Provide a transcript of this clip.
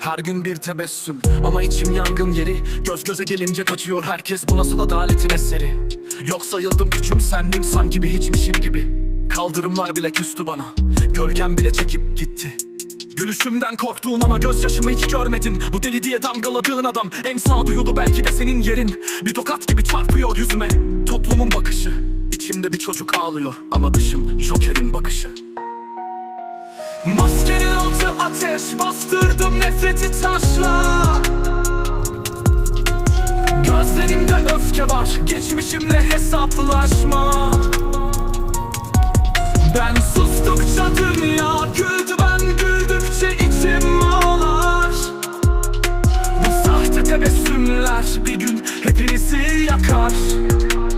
Her gün bir tebessüm ama içim yangın yeri. Göz göze gelince kaçıyor herkes bu nasıl adaletin eseri? Yok sayıldım küçümsendim sanki bir hiçmişim gibi. Kaldırımlar bile küstü bana Gölgem bile çekip gitti Gülüşümden korktuğun ama gözyaşımı hiç görmedin Bu deli diye damgaladığın adam En sağduyulu belki de senin yerin. Bir tokat gibi çarpıyor yüzüme. Toplumun bakışı İçimde bir çocuk ağlıyor ama dışım Joker'in bakışı. Maskenin altı ateş Bastırdım nefreti taşla. Gözlerimde öfke var Geçmişimle hesaplaşma tebessümler Bir gün hepinizi yakar